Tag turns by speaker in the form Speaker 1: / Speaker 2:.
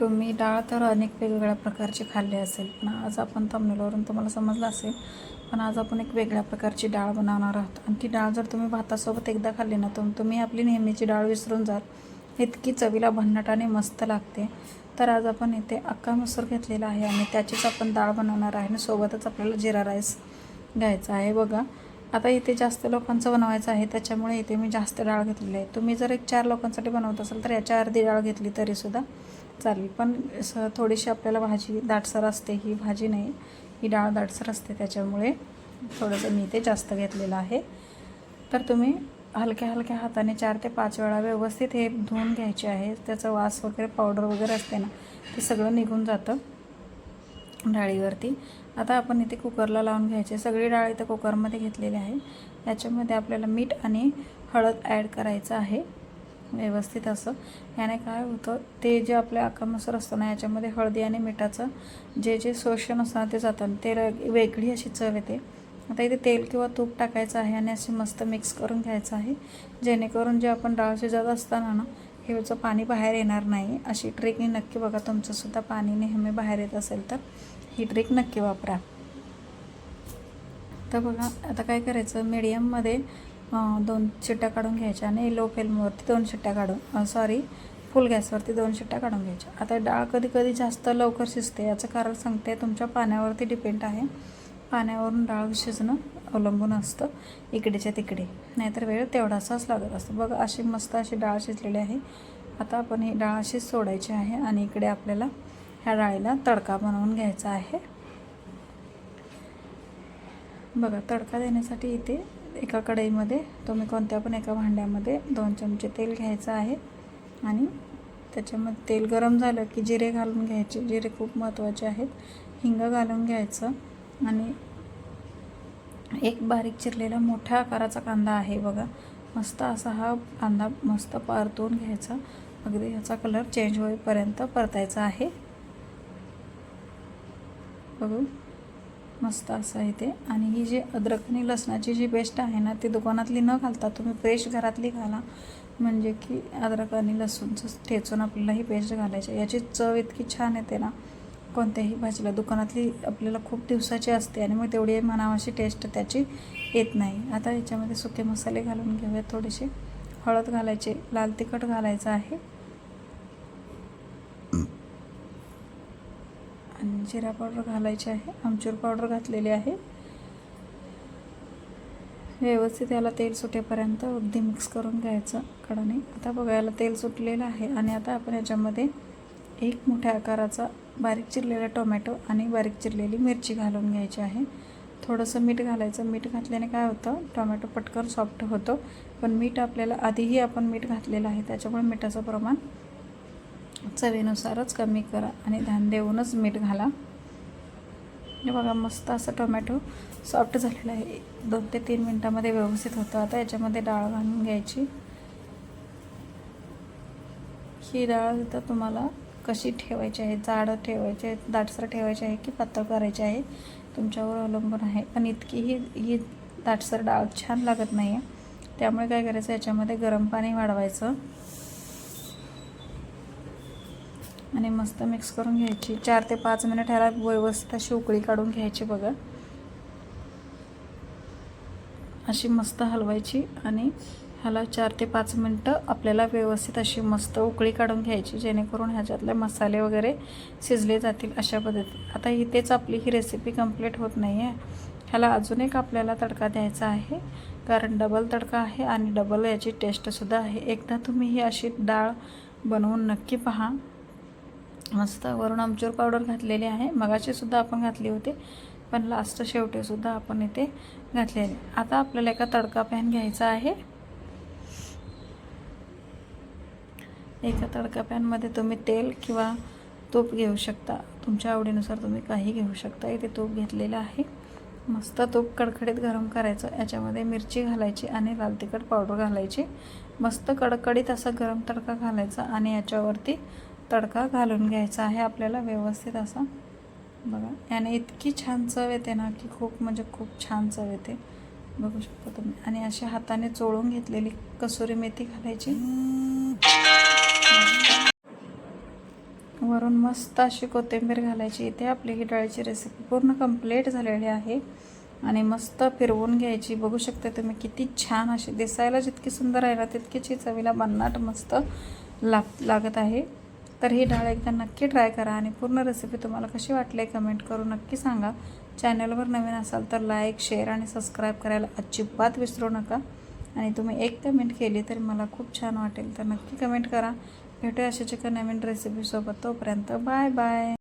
Speaker 1: तुम्ही डाळ तर अनेक वेगवेगळ्या प्रकारची खाल्ली असेल पण आज आपण तमनेलवरून तुम्हाला समजलं असेल पण आज आपण एक वेगळ्या प्रकारची डाळ बनवणार आहोत. आणि ती डाळ जर तुम्ही भातासोबत एकदा खाल्ली ना तर तुम्ही आपली नेहमीची डाळ विसरून जाल. इतकी चवीला भन्नाट आणि मस्त लागते. तर आज आपण इथे अक्का मसूर घेतलेला आहे आणि त्याचीच आपण डाळ बनवणार आहे आणि सोबतच आपल्याला जिरा राईस घ्यायचा आहे. बघा आता इथे जास्त लोकांचं बनवायचं आहे त्याच्यामुळे इथे मी जास्त डाळ घेतलेली आहे. तुम्ही जर एक चार लोकांसाठी बनवत असाल तर याच्या अर्धी डाळ घेतली तरीसुद्धा चालेल. पण असं थोडीशी आपल्याला भाजी दाटसर असते ही भाजी नाही. ही डाळ दाटसर असते त्याच्यामुळे थोडंसं मी ते जास्त घेतलेलं आहे. तर तुम्ही हलक्या हलक्या हाताने चार ते पाच वेळा व्यवस्थित हे धुवून घ्यायचे आहे. त्याचा वास वगैरे पावडर वगैरे असते ना ते सगळं निघून जातं डाळीवरती. आता आपण इथे कुकरला लावून घ्यायचे. सगळी डाळ इथं कुकरमध्ये घेतलेली आहे. याच्यामध्ये आपल्याला मीठ आणि हळद ॲड करायचं आहे. व्यवस्थित असं. याने काय होतं ते जे आपल्या अक्का असतं ना याच्यामध्ये हळदी आणि मिठाचं जे जे शोषण असतं ना ते जातं ते वेगळी अशी चव येते. आता इथे तेल किंवा तूप टाकायचं आहे आणि असे मस्त मिक्स करून घ्यायचं आहे. जेणेकरून जे आपण डाळ शिजत असताना ना हेचं पाणी बाहेर येणार नाही. अशी ट्रिक नक्की बघा तुमचंसुद्धा पाणी नेहमी बाहेर येत असेल तर. ही ट्रिक नक्की वापरा. तर बघा आता काय करायचं मीडियममध्ये दोन शिट्ट्या काढून घ्यायच्या आणि लो फ्लेमवरती दोन शिट्ट्या काढून सॉरी फुल गॅसवरती दोन शिट्ट्या काढून घ्यायच्या. आता डाळ कधी कधी जास्त लवकर शिजते याचं कारण सांगते तुमच्या पाण्यावरती डिपेंड आहे. पाण्यावरून डाळ शिजणं अवलंबून असतं इकडेच्या तिकडे. नाहीतर वेळ तेवढासाच लागत असतो. बघा अशी मस्त अशी डाळ शिजलेली आहे. आता आपण ही डाळ अशीच सोडायची आहे आणि इकडे आपल्याला ह्या डाळीला तडका बनवून घ्यायचा आहे. बघा तडका देण्यासाठी इथे एका कढईमध्ये तुम्ही कोणत्या पण एका भांड्यामध्ये दोन चमचे तेल घ्यायचं आहे. आणि त्याच्यामध्ये तेल गरम झालं की जिरे घालून घ्यायचे. जिरे खूप महत्त्वाचे आहेत. हिंग घालून घ्यायचं. आणि एक बारीक चिरलेला मोठ्या आकाराचा कांदा आहे बघा. मस्त असा हा कांदा मस्त परतून घ्यायचा. अगदी ह्याचा कलर चेंज होईपर्यंत परतायचा आहे. बघू. मस्त असं आहे ते. आणि ही जी अद्रक आणि लसणाची जी पेस्ट आहे ना ती दुकानातली न घालता तुम्ही फ्रेश घरातली घाला. म्हणजे की अद्रक आणि लसूणचं ठेचून आपल्याला ही पेस्ट घालायची. याची चव इतकी छान येते ना. कोणत्याही भाजीला. दुकानातली आपल्याला खूप दिवसाची असते आणि मग तेवढी मनावाशी टेस्ट त्याची येत नाही. आता याच्यामध्ये सुके मसाले घालून घेऊयात थोडेसे. हळद घालायचे. लाल तिखट घालायचं आहे. आणि जिरा पावडर घालायची आहे. आमचूर पावडर घातलेली आहे. व्यवस्थित याला तेल सुटेपर्यंत अगदी मिक्स करून घ्यायचं कडाने आता बघा याला तेल सुटलेलं आहे आणि आता आपण याच्यामध्ये एक मोठ्या आकाराचा बारीक चिरलेला टोमॅटो आणि बारीक चिरलेली मिरची घालून घ्यायची आहे. थोडंसं मीठ घालायचं. मीठ घातल्याने काय होतं? टोमॅटो पटकन सॉफ्ट होतो. पण मीठ आपल्याला आधीही आपण मीठ घातलेलं आहे. त्याच्यामुळे मिठाचं प्रमाण चवीनुसारच कमी करा आणि ध्यान देऊनच मीठ घाला. हे बघा मस्त असं टोमॅटो सॉफ्ट झालेलं आहे. दोन ते तीन मिनटामध्ये व्यवस्थित होतं. आता याच्यामध्ये डाळ घालून घ्यायची. ही डाळ तर तुम्हाला कशी ठेवायची आहे? जाड ठेवायची आहे दाटसर ठेवायची आहे की पातळ करायची आहे? तुमच्यावर अवलंबून आहे. पण इतकी ही ही दाटसर डाळ छान लागत नाही आहे त्यामुळे काय करायचं? याच्यामध्ये गरम पाणी वाढवायचं. आणि मस्त मिक्स करून घ्यायची. चार ते पाच मिनिट ह्याला व्यवस्थित अशी उकळी काढून घ्यायची बघा. अशी मस्त हलवायची आणि ह्याला चार ते पाच मिनटं आपल्याला व्यवस्थित अशी मस्त उकळी काढून घ्यायची जेणेकरून ह्याच्यातले मसाले वगैरे शिजले जातील अशा पद्धतीत आता इथेच आपली ही रेसिपी कंप्लीट होत नाही आहे ह्याला अजून एक आपल्याला तडका द्यायचा आहे. कारण डबल तडका आहे आणि डबल याची टेस्टसुद्धा आहे. एकदा तुम्ही ही अशी डाळ बनवून नक्की पहा. मस्त वरून आमचूर पावडर घातलेली आहे. मगाशीसुद्धा आपण घातली होती पण लास्ट शेवटीसुद्धा आपण इथे घातलेले. आता आपल्याला एका तडका पॅन घ्यायचा आहे. एका तडका पॅनमध्ये तुम्ही तेल किंवा तूप घेऊ शकता. तुमच्या आवडीनुसार तुम्ही काही घेऊ शकता. इथे तूप घेतलेलं आहे. मस्त तूप कडकडीत गरम करायचं. याच्यामध्ये मिरची घालायची आणि लाल तिखट पावडर घालायची. मस्त कडकडीत असा गरम तडका घालायचा आणि याच्यावरती तडका घालून घ्यायचा आहे आपल्याला व्यवस्थित असा. बघा याने इतकी छान चव येते ना की खूप म्हणजे खूप छान चव येते. बघू शकता तुम्ही. आणि अशा हाताने चोळून घेतलेली कसुरी मेथी घालायची. वरून मस्त अशी कोथिंबीर घालायची. इथे आपली ही डाळीची रेसिपी पूर्ण कंप्लीट झालेली आहे. आणि मस्त फिरवून घ्यायची. बघू शकता तुम्ही किती छान अशी दिसायला जितकी सुंदर आहे ना तितकीच ही चवीला भन्नाट मस्त लाग लागत आहे. तर ही डाळ एकदा नक्की ट्राय करा आणि पूर्ण रेसिपी तुम्हाला कशी वाटली कमेंट करून नक्की सांगा. चॅनलवर नवीन असाल तर लाईक शेअर आणि सबस्क्राईब करायला अजिबात विसरू नका. आणि तुम्ही एक कमेंट केली तरी मला खूप छान वाटेल. तर नक्की कमेंट करा. भेटूया अशाच एका नवीन रेसिपीसोबत तोपर्यंत बाय बाय